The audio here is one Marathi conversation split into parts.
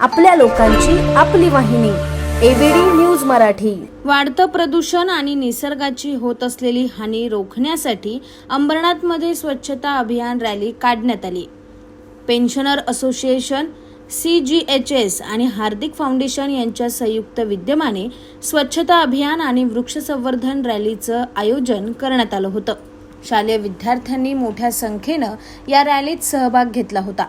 आपल्या लोकांची आपली वाहिनी एबीडी न्यूज मराठी. वाढतं प्रदूषण आणि निसर्गाची होत असलेली हानी रोखण्यासाठी अंबरनाथमध्ये स्वच्छता अभियान रॅली काढण्यात आली. Pensioner association C G H S आणि हार्दिक फाउंडेशन यांच्या संयुक्त विद्यमाने स्वच्छता अभियान आणि वृक्ष संवर्धन रॅलीचं आयोजन करण्यात आलं होतं. शालेय विद्यार्थ्यांनी मोठ्या संख्येनं या रॅलीत सहभाग घेतला होता.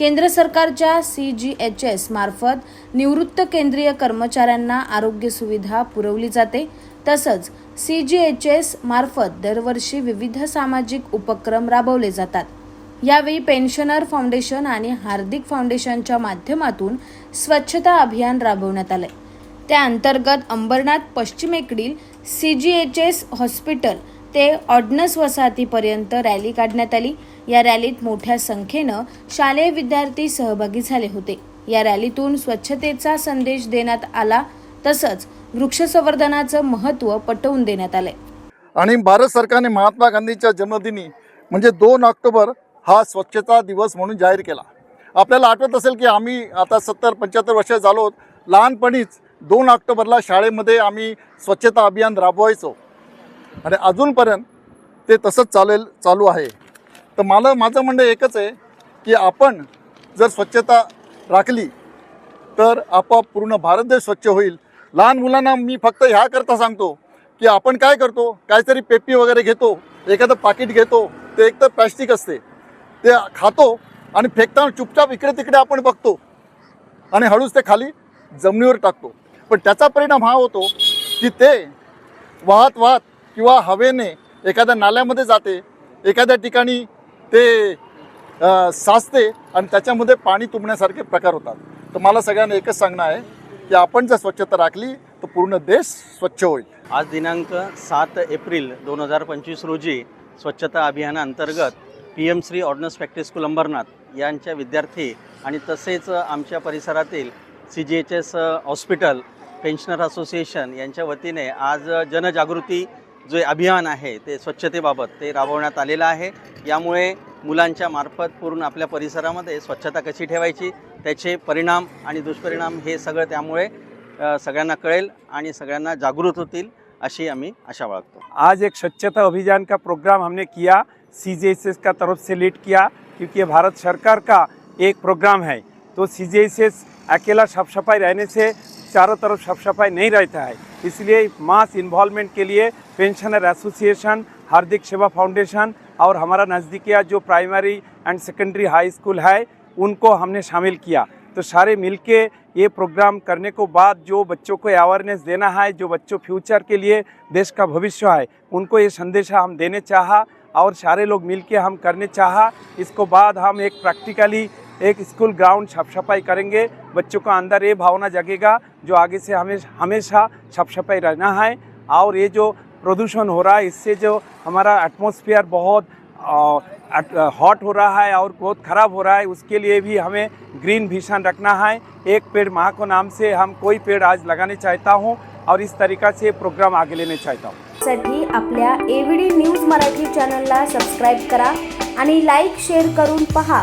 केंद्र सरकारच्या सी जी एच एस मार्फत निवृत्त केंद्रीय कर्मचाऱ्यांना आरोग्य सुविधा पुरवली जाते. तसंच सी जी एच एस मार्फत दरवर्षी विविध सामाजिक उपक्रम राबवले जातात. यावेळी पेन्शनर फाउंडेशन आणि हार्दिक फाउंडेशनच्या माध्यमातून स्वच्छता अभियान राबवण्यात आलं त्या अंतर्गत अंबरनाथ पश्चिमेकडील C G H S hospital ते ऑर्डनस वसाहतीपर्यंत रॅली काढण्यात आली. या रॅलीत मोठ्या संख्येनं शालेय विद्यार्थी सहभागी झाले होते. या रॅलीतून स्वच्छतेचा संदेश देण्यात आला तसंच वृक्ष संवर्धनाचं महत्त्व पटवून देण्यात आले आणि भारत सरकारने महात्मा गांधीच्या जन्मदिनी म्हणजे दोन ऑक्टोबर हा स्वच्छता दिवस म्हणून जाहीर केला. आपल्याला आठवत असेल की आम्ही आता सत्तर पंच्याहत्तर वर्ष झालो. आहोत. लहानपणीच दोन ऑक्टोबरला शाळेमध्ये आम्ही स्वच्छता अभियान राबवायचो. आणि अजूनपर्यंत ते तसंच चालेल चालू आहे. तर मला माझं म्हणणं एकच आहे की आपण जर स्वच्छता राखली तर आपोआप पूर्ण भारत देश स्वच्छ होईल. लहान मुलांना मी फक्त ह्याकरता सांगतो की आपण काय करतो काहीतरी पेपी वगैरे घेतो एखादं पाकिट घेतो ते एक तर प्लॅस्टिक असते. ते खातो आणि फेकताना चुपचाप इकडे तिकडे आपण बघतो आणि हळूच ते खाली जमिनीवर टाकतो. पण त्याचा परिणाम हा होतो की ते वाहत वाहत किंवा हवेने एखाद्या नाल्यामध्ये जाते एखाद्या ठिकाणी ते साचते आणि त्याच्यामध्ये पाणी तुंबण्यासारखे प्रकार होतात. तर मला सगळ्यांना एकच सांगणं आहे की आपण जर स्वच्छता राखली तर पूर्ण देश स्वच्छ होईल. आज दिनांक सात एप्रिल दोन हजार पंचवीस रोजी स्वच्छता अभियानाअंतर्गत P M Shri ordnance factory school Ambernath यांच्या विद्यार्थी आणि तसेच आमच्या परिसरातील C G H S hospital pensioner association यांच्या वतीने आज जनजागृती जे अभियान आहे ते स्वच्छतेबाबत ते राबवण्यात आलेलं आहे. यामुळे मुलांच्या मार्फत पूर्ण आपल्या परिसरामध्ये स्वच्छता कशी ठेवायची त्याचे परिणाम आणि दुष्परिणाम हे सगळं त्यामुळे सगळ्यांना कळेल आणि सगळ्यांना जागृत होतील अशी आम्ही आशा बाळगतो. आज एक स्वच्छता अभियान का प्रोग्राम हमने किया सी का तरफ से लीड किया क्योंकि ये भारत सरकार का एक प्रोग्राम है। तो सी अकेला साफ सफाई रहने से चारों तरफ़ साफ़ सफ़ाई नहीं रहता है। इसलिए मास इन्वॉल्वमेंट के लिए पेंशनर एसोसिएशन हार्दिक सेवा फाउंडेशन और हमारा नज़दीकिया जो primary and secondary high school है, उनको हमने शामिल किया। तो सारे मिलके ये प्रोग्राम करने को बाद जो बच्चों को अवेयरनेस देना है, जो बच्चों फ्यूचर के लिए देश का भविष्य है, उनको ये संदेशा हम देने चाहा और सारे लोग मिलके हम करने चाहा। इसको बाद हम एक प्रैक्टिकली एक स्कूल ग्राउंड साफ़ सफ़ाई करेंगे। बच्चों का अंदर ये भावना जगेगा, जो आगे से हमें हमेशा साफ़ सफ़ाई रहना है। और ये जो प्रदूषण हो रहा है, इससे जो हमारा एटमॉस्फेयर बहुत हॉट हो रहा है और बहुत ख़राब हो रहा है, उसके लिए भी हमें ग्रीन भीषण रखना है। एक पेड़ माँ को नाम से हम कोई पेड़ आज लगाने चाहता हूँ और इस तरीक़ा से प्रोग्राम आगे लेने चाहता हूँ। साठी आपल्या एबीडी न्यूज़ मराठी चॅनलला सबस्क्राईब करा आणि लाईक शेअर करून पहा.